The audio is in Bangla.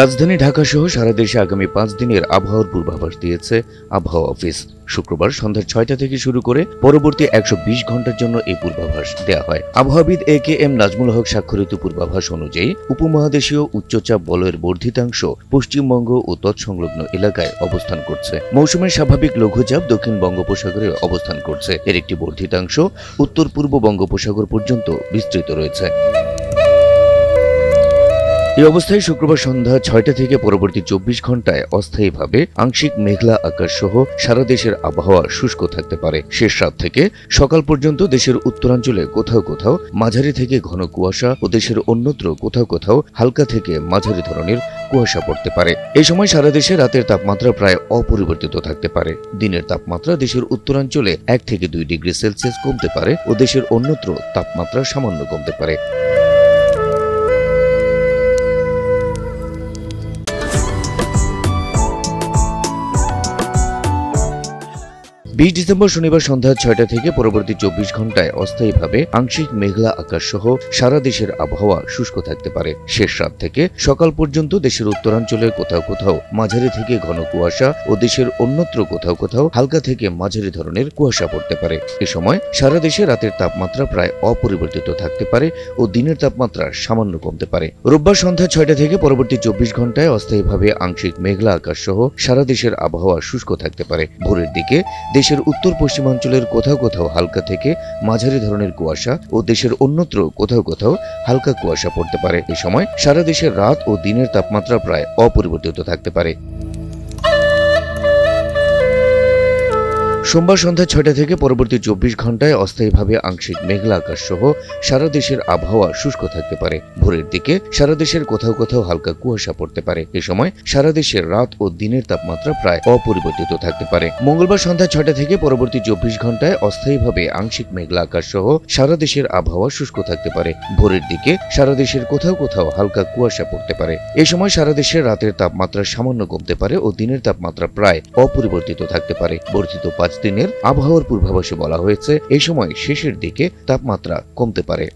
রাজধানী ঢাকা সহ সারা দেশে আগামী পাঁচ দিনের আবহাওয়ার পূর্বাভাস দিয়েছে আবহাওয়া অফিস। শুক্রবার সন্ধ্যা ছয়টা থেকে শুরু করে পরবর্তী একশো বিশ ঘণ্টার জন্য এই পূর্বাভাস দেওয়া হয়। আবহাওয়াবিদ এ কে এম নাজমুল হক স্বাক্ষরিত পূর্বাভাস অনুযায়ী উপমহাদেশীয় উচ্চচাপ বলয়ের বর্ধিতাংশ পশ্চিমবঙ্গ ও তৎসংলগ্ন এলাকায় অবস্থান করছে। মৌসুমের স্বাভাবিক লঘুচাপ দক্ষিণ বঙ্গোপসাগরে অবস্থান করছে। এর একটি বর্ধিতাংশ উত্তর পূর্ব বঙ্গোপসাগর পর্যন্ত বিস্তৃত রয়েছে। এই অবস্থায় শুক্রবার সন্ধ্যা ছয়টা থেকে পরবর্তী চব্বিশ ঘন্টায় অস্থায়ীভাবে আংশিক মেঘলা আকাশ সহ সারা দেশের আবহাওয়া শুষ্ক থাকতে পারে। শেষ রাত থেকে সকাল পর্যন্ত দেশের উত্তরাঞ্চলে কোথাও কোথাও মাঝারি থেকে ঘন কুয়াশা ও দেশের অন্যত্র কোথাও কোথাও হালকা থেকে মাঝারি ধরনের কুয়াশা পড়তে পারে। এই সময় সারা দেশে রাতের তাপমাত্রা প্রায় অপরিবর্তিত থাকতে পারে। দিনের তাপমাত্রা দেশের উত্তরাঞ্চলে এক থেকে দুই ডিগ্রি সেলসিয়াস কমতে পারে ও দেশের অন্যত্র তাপমাত্রা সামান্য কমতে পারে। বিশ ডিসেম্বর শনিবার সন্ধ্যা ছয়টা থেকে পরবর্তী চব্বিশ ঘন্টায় অস্থায়ীভাবে আংশিক মেঘলা আকাশ সহ সারা দেশের আবহাওয়া শুষ্ক থাকতে পারে। শেষ রাত থেকে সকাল পর্যন্ত দেশের উত্তরাঞ্চলে কোথাও কোথাও মাঝারি থেকে ঘন কুয়াশা ও দেশের অন্যত্র কোথাও কোথাও হালকা থেকে মাঝারি ধরনের কুয়াশা পড়তে পারে। এ সময় সারা দেশে রাতের তাপমাত্রা প্রায় অপরিবর্তিত থাকতে পারে ও দিনের তাপমাত্রা সামান্য কমতে পারে। রোববার সন্ধ্যা ছয়টা থেকে পরবর্তী চব্বিশ ঘন্টায় অস্থায়ীভাবে আংশিক মেঘলা আকাশ সহ সারা দেশের আবহাওয়া শুষ্ক থাকতে পারে। ভোরের দিকে দেশের উত্তর পশ্চিমাঞ্চলের কোথাও কোথাও হালকা থেকে মাঝারি ধরনের কুয়াশা ও দেশের অন্যত্র কোথাও কোথাও হালকা কুয়াশা পড়তে পারে। এ সময় সারা দেশের রাত ও দিনের তাপমাত্রা প্রায় অপরিবর্তিত থাকতে পারে। সোমবার সন্ধ্যা ছয়টা থেকে পরবর্তী চব্বিশ ঘন্টায় অস্থায়ীভাবে আংশিক মেঘলা আকাশ সহ সারা দেশের আবহাওয়া শুষ্ক থাকতে পারে। ভোরের দিকে সারা দেশের কোথাও কোথাও হালকা কুয়াশা পড়তে পারে। এ সময় সারা দেশের রাত ও দিনের তাপমাত্রা প্রায় অপরিবর্তিত থাকতে পারে। মঙ্গলবার সন্ধ্যা ছয়টা থেকে পরবর্তী চব্বিশ ঘন্টায় অস্থায়ীভাবে আংশিক মেঘলা আকাশ সহ সারা দেশের আবহাওয়া শুষ্ক থাকতে পারে। ভোরের দিকে সারা দেশের কোথাও কোথাও হালকা কুয়াশা পড়তে পারে। এ সময় সারা দেশের রাতের তাপমাত্রা সামান্য কমতে পারে ও দিনের তাপমাত্রা প্রায় অপরিবর্তিত থাকতে পারে। বর্ধিত পাঁচ দিনের আবহাওয়ার পূর্বাভাসে বলা হয়েছে এই সময় শেষের দিকে তাপমাত্রা কমতে পারে।